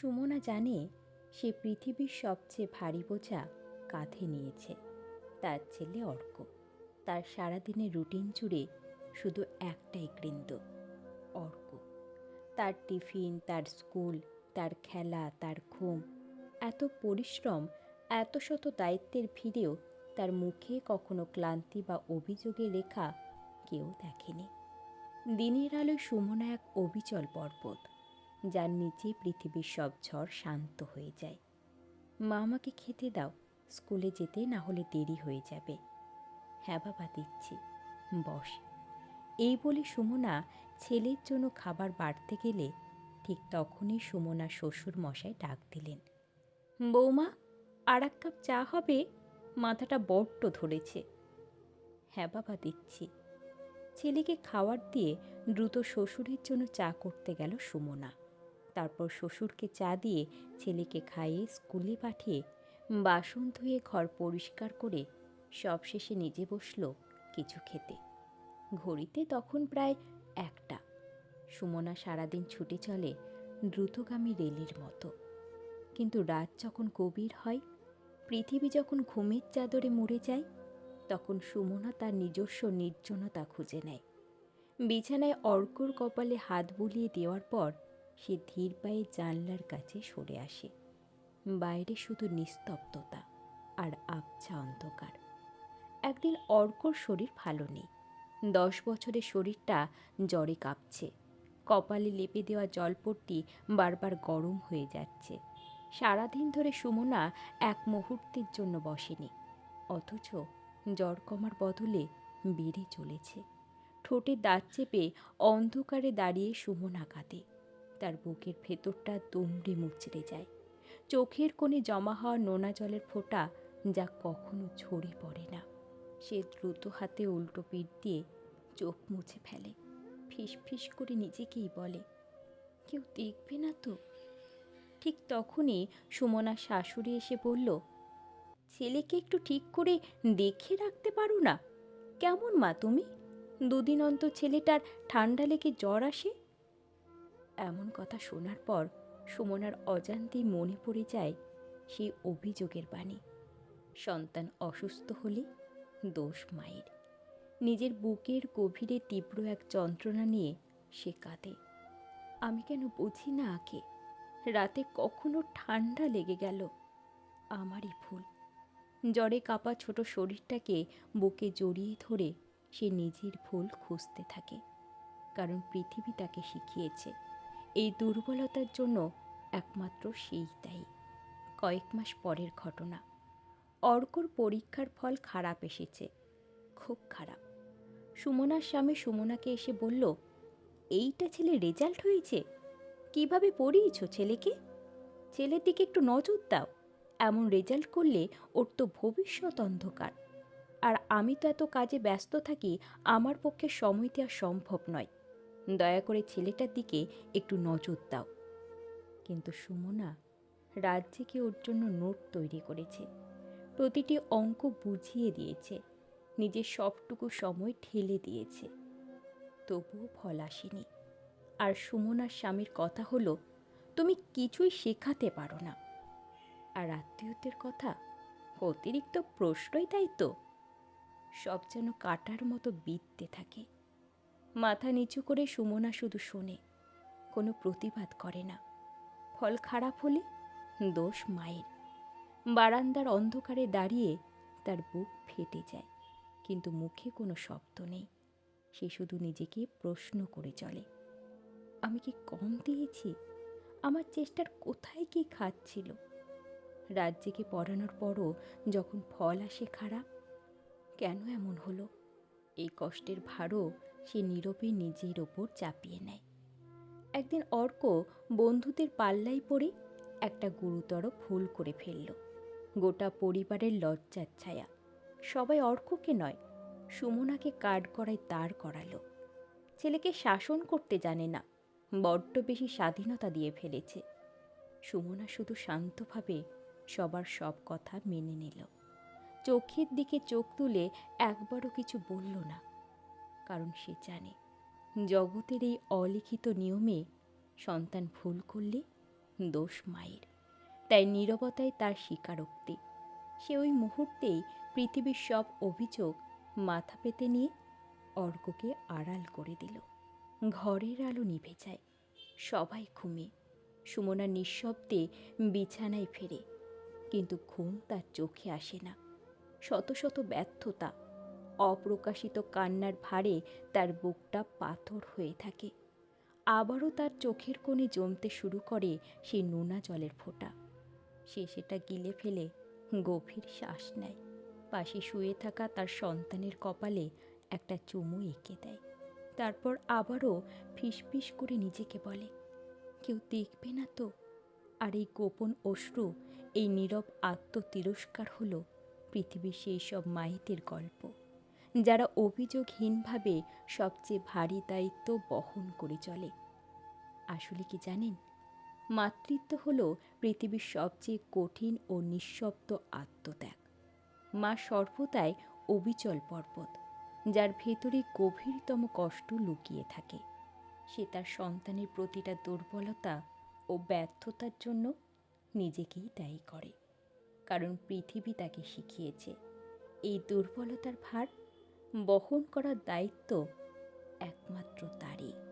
সুমনা জানে সে পৃথিবীর সবচেয়ে ভারী বোঝা কাঁধে নিয়েছে। তার ছেলে অর্ক। তার সারাদিনের রুটিন জুড়ে শুধু একটাই কৃন্দ, অর্ক। তার টিফিন, তার স্কুল, তার খেলা, তার ঘুম, এত পরিশ্রম, এত শত দায়িত্বের ভিড়েও তার মুখে কখনো ক্লান্তি বা অভিযোগে রেখা কেউ দেখেনি। দিনের আলোয় সুমনা এক অবিচল পর্বত। যার নিচে পৃথিবীর সব ঝড় শান্ত হয়ে যায়। মা আমাকে খেতে দাও, স্কুলে যেতে না হলে দেরি হয়ে যাবে। হ্যাঁ বাবা, দিচ্ছি। বস। এই বলে সুমনা ছেলের জন্য খাবার বাড়তে গেলে ঠিক তখনই সুমনা শ্বশুর মশাই ডাক দিলেন। বৌমা, আর এক কাপ চা হবে? মাথাটা বড্ড ধরেছে। হ্যাঁ বাবা, দিচ্ছি। ছেলেকে খাবার দিয়ে দ্রুত শ্বশুরের জন্য চা করতে গেল সুমনা। তারপর শ্বশুরকে চা দিয়ে ছেলেকে খাইয়ে স্কুলে পাঠিয়ে বাসন ধুয়ে ঘর পরিষ্কার করে সবশেষে নিজে বসল কিছু খেতে। ঘড়িতে তখন প্রায় একটা। সুমনা সারাদিন ছুটে চলে দ্রুতগামী রেলের মতো। কিন্তু রাত যখন গভীর হয়, পৃথিবী যখন ঘুমের চাদরে মরে যায়, তখন সুমনা তার নিজস্ব নির্জনতা খুঁজে নেয়। বিছানায় অর্কর কপালে হাত বুলিয়ে দেওয়ার পর সে ধীর পায়ে জানলার কাছে সরে আসে। বাইরে শুধু নিস্তব্ধতা আর আবছা অন্ধকার। একদিন অর্কর শরীর ভালো নেই। দশ বছরের শরীরটা জ্বরে কাঁপছে। কপালে লেপে দেওয়া জলপট্টি বারবার গরম হয়ে যাচ্ছে। সারাদিন ধরে সুমনা এক মুহূর্তের জন্য বসেনি। অথচ জ্বর কমার বদলে বেড়ে চলেছে। ঠোঁটে দাঁত চেপে অন্ধকারে দাঁড়িয়ে সুমনা কাঁদে। তার বুকের ভেতরটা দুমড়ে মুচড়ে যায়। চোখের কোণে জমা হওয়া নোনা জলের ফোঁটা যা কখনো ঝরে পড়ে না। সে দ্রুত হাতে উল্টো পিঠ দিয়ে চোখ মুছে ফেলে। ফিস ফিস করে নিজেকেই বলে, কেউ দেখবে না তো? ঠিক তখনই সুমনা শাশুড়ি এসে বলল, ছেলেকে একটু ঠিক করে দেখে রাখতে পারো না। কেমন মা তুমি? দুদিন অন্তর ছেলেটার ঠান্ডা লেগে জ্বর আসে? কথা শোনার পর সুমনার অজান্তেই মনে পড়ে যায় সেই অভিযোগের বাণী। সন্তান অসুস্থ হলে দোষ মায়ের। নিজের বুকের গভীরে তীব্র এক যন্ত্রণা নিয়ে সে কাঁদে। আমি কেন বুঝি না আগে রাতে কখনো ঠান্ডা লেগে গেল। আমারই ভুল। জ্বরে কাপা ছোট শরীরটাকে বুকে জড়িয়ে ধরে সে নিজের ভুল খুঁজতে থাকে। কারণ পৃথিবী তাকে শিখিয়েছে। এই দুর্বলতার জন্য একমাত্র সেই দায়ী। কয়েক মাস পরের ঘটনা। অর্কর পরীক্ষার ফল খারাপ এসেছে, খুব খারাপ। সুমনার স্বামী সুমনাকে এসে বলল, এইটা ছেলে রেজাল্ট হয়েছে? কীভাবে পড়িয়েছ ছেলেকে? ছেলের দিকে একটু নজর দাও। এমন রেজাল্ট করলে ওর তো ভবিষ্যৎ অন্ধকার। আর আমি তো এত কাজে ব্যস্ত থাকি, আমার পক্ষে সময় দেওয়া সম্ভব নয়। দয়া করে ছেলেটার দিকে একটু নজর দাও। কিন্তু সুমনা রাজ্যকে ওর জন্য নোট তৈরি করেছে? প্রতিটি অঙ্ক বুঝিয়ে দিয়েছে, নিজের সবটুকু সময় ঠেলে দিয়েছে। তবুও ফল আসেনি। আর সুমনার স্বামীর কথা হলো, তুমি কিছুই শেখাতে পারো না। আর আত্মীয়দের কথা, অতিরিক্ত প্রশ্নই তাই তো? সব যেন কাটার মতো বিততে থাকে। মাথা নিচু করে সুমনা শুধু শোনে, কোনো প্রতিবাদ করে না। ফল খারাপ হলে দোষ মায়ের। বারান্দার অন্ধকারে দাঁড়িয়ে তার বুক ফেটে যায়, কিন্তু মুখে কোনো শব্দ নেই। সে শুধু নিজেকে প্রশ্ন করে চলে, আমি কি কম দিয়েছি? আমার চেষ্টার কোথায় কি খাচ্ছিল রাজ্যকে পড়ানোর পরও যখন ফল আসে খারাপ, কেন এমন হলো? এই কষ্টের ভারও সে নীরবে নিজের ওপর চাপিয়ে নেয়। একদিন অর্ক বন্ধুদের পাল্লাই পড়ে একটা গুরুতর ভুল করে ফেলল। গোটা পরিবারের লজ্জার ছায়া। সবাই অর্ককে নয়, সুমনাকে কাঠ করায় তার করালো। ছেলেকে শাসন করতে জানে না, বড্ড বেশি স্বাধীনতা দিয়ে ফেলেছে। সুমনা শুধু শান্তভাবে সবার সব কথা মেনে নিল। চোখের দিকে চোখ তুলে একবারও কিছু বলল না। কারণ সে জানে, জগতের এই অলিখিত নিয়মে সন্তান ভুল করলে দোষ মায়ের। তাই নীরবতায় তার স্বীকারোক্তি। সে ওই মুহূর্তেই পৃথিবীর সব অভিযোগ মাথা পেতে নিয়ে অর্ককে আড়াল করে দিল। ঘরের আলো নিভে যায়, সবাই ঘুমিয়ে সুমনা নিঃশব্দে বিছানায় ফেরে, কিন্তু ঘুম তার চোখে আসে না। শত শত ব্যর্থতা অপ্রকাশিত কান্নার ভারে তার বুকটা পাথর হয়ে থাকে। আবারও তার চোখের কোণে জমতে শুরু করে সেই নোনা জলের ফোঁটা। সে সেটা গিলে ফেলে, গভীর শ্বাস নেয়। পাশে শুয়ে থাকা তার সন্তানের কপালে একটা চুমু এঁকে দেয়। তারপর আবারও ফিসফিস করে নিজেকে বলে, কেউ দেখবে না তো? আর এই গোপন অশ্রু, এই নীরব আত্মতিরস্কার হলো পৃথিবীর সেই সব মায়েদের গল্প। যারা অভিযোগহীনভাবে সবচেয়ে ভারী দায়িত্ব বহন করে চলে। আসলে কি জানেন? মাতৃত্ব হল পৃথিবীর সবচেয়ে কঠিন ও নিঃশব্দ আত্মত্যাগ। মা সর্বদাই অবিচল পর্বত, যার ভেতরে গভীরতম কষ্ট লুকিয়ে থাকে। সে তার সন্তানের প্রতিটা দুর্বলতা ও ব্যর্থতার জন্য নিজেকেই দায়ী করে, কারণ পৃথিবী তাকে শিখিয়েছে। এই দুর্বলতার ভার বহন করার দায়িত্ব একমাত্র তারই।